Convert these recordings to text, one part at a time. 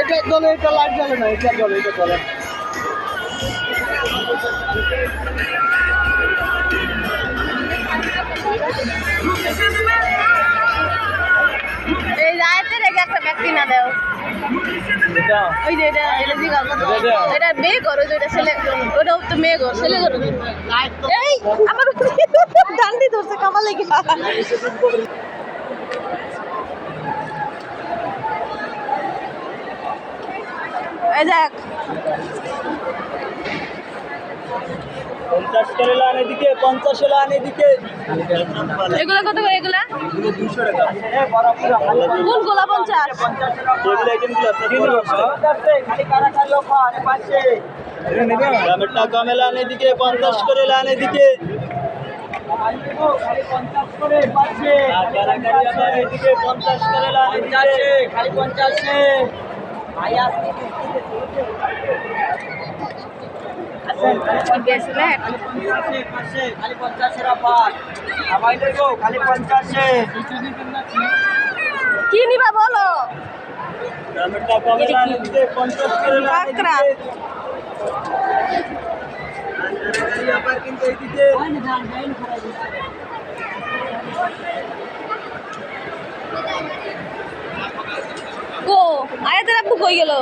এটা দলে এটা লাইট জ্বলে না এটা জ্বলে এটা জ্বলে এই রায়তে রেখে একটা ব্যক্তি না দেও। ওই যে এটা এটা দিঘা এটা? মেয়ে যে এটা ছেলে ওটা তো মেয়ে ঘর ছেলে ঘর। এই আমার ডান্ডি ধরছে কামাল লেগে এই দেখ। পঞ্চাশ করে লান এদিকে পঞ্চাশ লান এদিকে। এগুলা কত করে এগুলা? দুশো টাকা। কোন গোলা পঞ্চাশ? দামের টাকা। মেলান পঞ্চাশ করে লান এদিকে। পঞ্চাশ করে লান খালি পঞ্চাশের অফার খালি পঞ্চাশে কি নিবা বলো? দামের কো আয়াতের আব্বু কই গেল?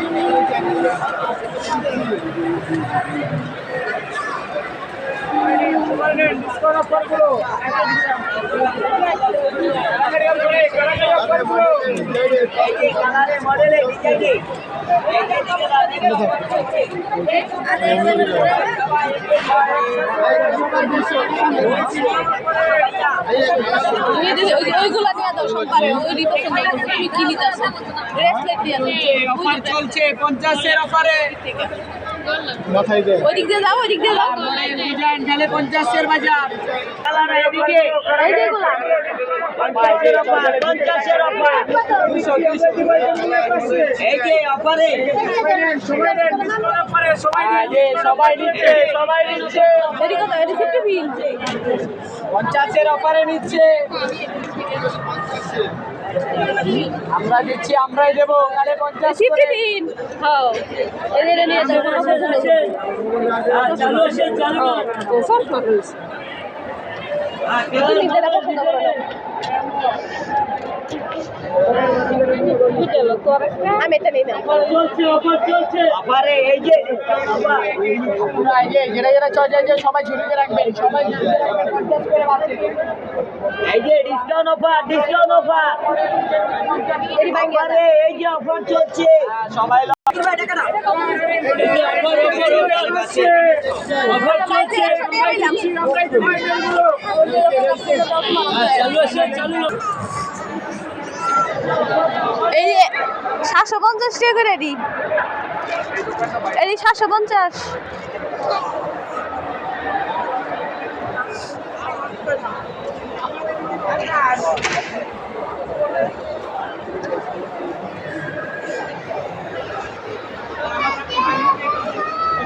তুমি যদি ওইগুলা নিয়ে দাও সব ওই পছন্দ তুমি কি নিতে আসো ব্রেসলেট নিয়ে দাও অফার চলছে পঞ্চাশের অফারে। ওই দিক দিয়ে যাও ওই দিয়ে যাও। ডিজাইন খালি পঞ্চাশের বাজার। এদিকে। এই পঞ্চাশের অফার নিচ্ছে আমরা দিচ্ছি আমরাই দেবো। কালে পঞ্চাশ ফিফটি বিল হ্যাঁ। এদের নিয়ে যাও কোনো কথা নেই চালু আছে চালু সর সর তুমি নিজেরা পছন্দ করো আমি এটা নিই না আবারে এই যে এই যে যেটা যেটা চলে যে সবাই ঝুলিতে রাখবেন। এই যে ডিসকাউন্ট অফার ডিসকাউন্ট অফার আরে এই যে অফার চলছে। সবাই অফার চলছে। চালু আছে চালু। এই সাতশো পঞ্চাশ টাকা করে এডি সাতশো পঞ্চাশ।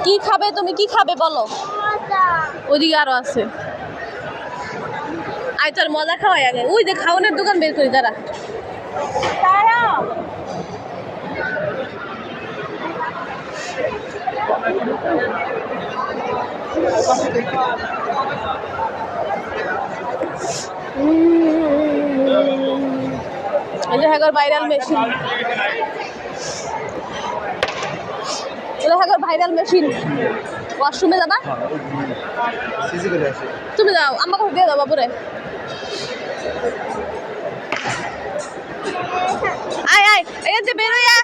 কি খাবে তুমি? কি খাবে বলো? ওইদিকে আরও আছে। আই তোর মজা খাওয়াই আগে। ওই যে খাওয়ানোর দোকান বের করি দাঁড়া এই যে হ্যাগর ভাইরাল মেশিন এটা হ্যাগর ভাইরাল মেশিন ওয়াশরুমে যাবা? তুমি যাও আমাকে দিয়ে দাও বাবুরে। আয় এই যে বেরোয়া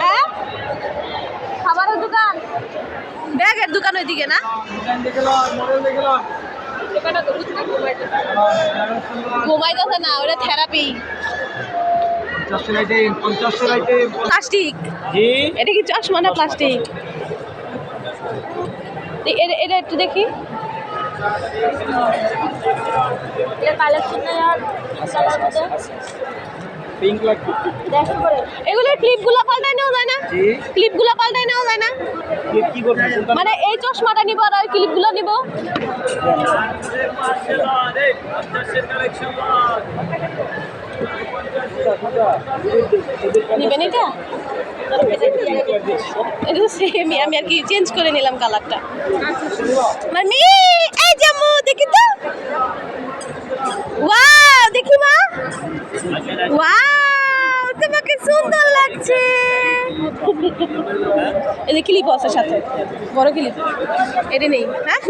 হ্যাঁ? খাবারের দোকান? ব্যাগের দোকান ওইদিকে না? ঘুমাইতেছে না ওটা থেরাপি। প্লাস্টিক? এটা কি চশমা না প্লাস্টিক? এটা একটু দেখি। কালেকশন ক্লিপগুলো পাল্টাই নেওয়া যায় না? ক্লিপগুলো পাল্টাই নেওয়া যায় না? মানে এই চশমাটা নিব আর ক্লিপগুলো নিব। নিবেন এটা? এটা সেমই আমি আর কি চেঞ্জ করে নিলাম কালারটা মামি এই জামু দেখি তো। ওয়াও দেখি মা। ওয়াও তোমাকে সুন্দর লাগছে। এই যে ক্লিপ আছে সাথে। বড় ক্লিপ এটা নেই হ্যাঁ?